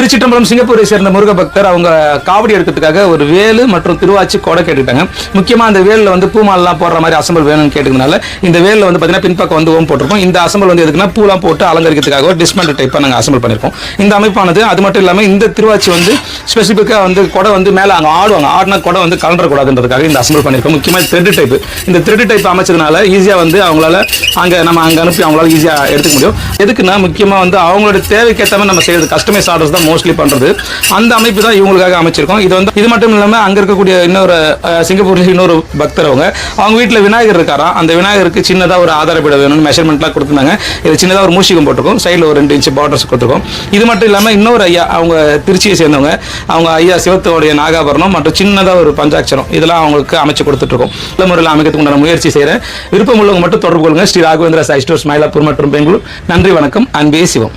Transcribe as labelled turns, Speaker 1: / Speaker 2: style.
Speaker 1: திருச்சிட்டம்பலம் சிங்கப்பூரை சேர்ந்த முருக பக்தர் அவங்க காவடி எடுக்கிறதுக்காக ஒரு வேலு மற்றும் திருவாச்சி கொடை கேட்டுட்டாங்க முக்கியமா அந்த வேலில் வந்து பூமாலெலாம் போடுற மாதிரி அசம்பல் வேணும்னு கேட்டுக்கிறதுனால இந்த வேலில் வந்து பார்த்தீங்கன்னா பின்பக்கம் வந்து ஓம் போட்டிருக்கோம். இந்த அசம்பல் வந்து எதுக்குன்னா பூலாம் போட்டு அலங்கரிக்கிறதுக்காக ஒரு டிஸ்மெண்ட் டைப்பாக நாங்கள் அசம்பல் பண்ணியிருக்கோம் இந்த அமைப்பானது அது மட்டும் இல்லாமல் இந்த திருவாச்சி வந்து ஸ்பெசிஃபிக்காக வந்து கொடை வந்து மேலே அங்கே ஆடுவாங்க. ஆடினா கொடை வந்து கலண்டக்கூடாதுன்றதுக்காக இந்த அசம்பல் பண்ணியிருக்கோம் முக்கியமாக த்ரெட் டைப் இந்த த்ரெட் டைப் அமைச்சதுனால ஈஸியாக வந்து அவங்களால அங்கே நம்ம அங்கே அனுப்பி அவங்களால ஈஸியாக எடுத்துக்க முடியும். எதுக்குன்னா முக்கியமாக வந்து அவங்களோட தேவைக்கேற்ற மாதிரி நம்ம செய்யறது கஸ்டமைஸ் ஆர்டர்ஸ் தான் மோஸ்ட்லி பண்ணுறது அந்த அமைப்பு தான் இவங்களுக்காக அமைச்சிருக்கோம். இது வந்து இது மட்டும் இல்லாமல் அங்கே இருக்கக்கூடிய இன்னொரு சிங்கப்பூரில் இன்னொரு பக்தர் அவங்க. அவங்க வீட்டில் விநாயகர் இருக்காராம் அந்த விநாயகருக்கு சின்னதாக ஒரு ஆதாரப்பீட வேணும்னு மெஷர்மெண்ட்லாம் கொடுத்துருந்தாங்க. இது சின்னதாக ஒரு மூஷிகம் போட்டிருக்கோம். சைடில் ஒரு ரெண்டு இன்ச் பார்டர்ஸ் கொடுத்துருக்கோம். இது மட்டும் இல்லாமல் இன்னொரு ஐயா அவங்க திருச்சியை சேர்ந்தவங்க. அவங்க ஐயா சிவத்தோடைய நாகாபரணம் மற்றும் சின்னதாக ஒரு பஞ்சாட்சரம். இதெல்லாம் அவங்களுக்கு அமைச்சு கொடுத்துட்ருக்கோம். நல்ல முறையில் அமைக்கிறதுக்கு உண்டான முயற்சி செய்கிறேன் விருப்பம் உள்ளவங்க மட்டும் தொடர்பு கொள்ளுங்க. ஸ்ரீ ராகவேந்திரா சாய் ஸ்டோர்ஸ் மயிலாப்பூர் மற்றும் பெங்களூர். நன்றி வணக்கம். அன்பே சிவம்.